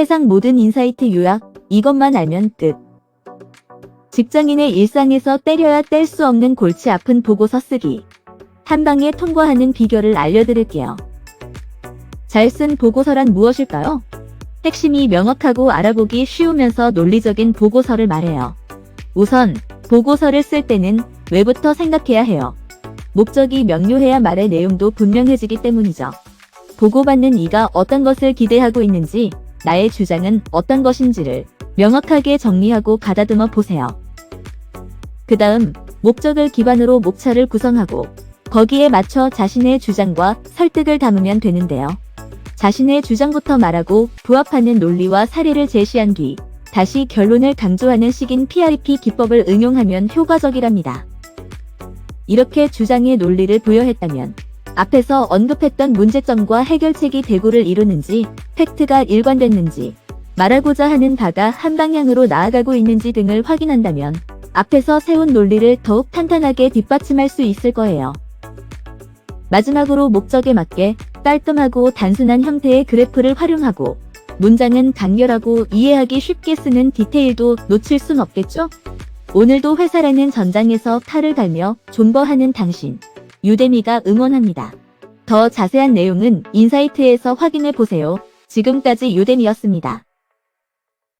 세상 모든 인사이트 요약, 이것만 알면 끝. 직장인의 일상에서 때려야 뗄 수 없는 골치 아픈 보고서 쓰기. 한 방에 통과하는 비결을 알려드릴게요. 잘 쓴 보고서란 무엇일까요? 핵심이 명확하고 알아보기 쉬우면서 논리적인 보고서를 말해요. 우선, 보고서를 쓸 때는 왜부터 생각해야 해요. 목적이 명료해야 말의 내용도 분명해지기 때문이죠. 보고받는 이가 어떤 것을 기대하고 있는지, 나의 주장은 어떤 것인지를 명확하게 정리하고 가다듬어 보세요. 그 다음, 목적을 기반으로 목차를 구성하고, 거기에 맞춰 자신의 주장과 설득을 담으면 되는데요. 자신의 주장부터 말하고 부합하는 논리와 사례를 제시한 뒤, 다시 결론을 강조하는 식인 PRP 기법을 응용하면 효과적이랍니다. 이렇게 주장의 논리를 부여했다면, 앞에서 언급했던 문제점과 해결책이 대구를 이루는지, 팩트가 일관됐는지, 말하고자 하는 바가 한 방향으로 나아가고 있는지 등을 확인한다면, 앞에서 세운 논리를 더욱 탄탄하게 뒷받침할 수 있을 거예요. 마지막으로 목적에 맞게 깔끔하고 단순한 형태의 그래프를 활용하고, 문장은 간결하고 이해하기 쉽게 쓰는 디테일도 놓칠 순 없겠죠? 오늘도 회사라는 전장에서 칼을 갈며 존버하는 당신. 유대미가 응원합니다. 더 자세한 내용은 인사이트에서 확인해 보세요. 지금까지 유대미였습니다.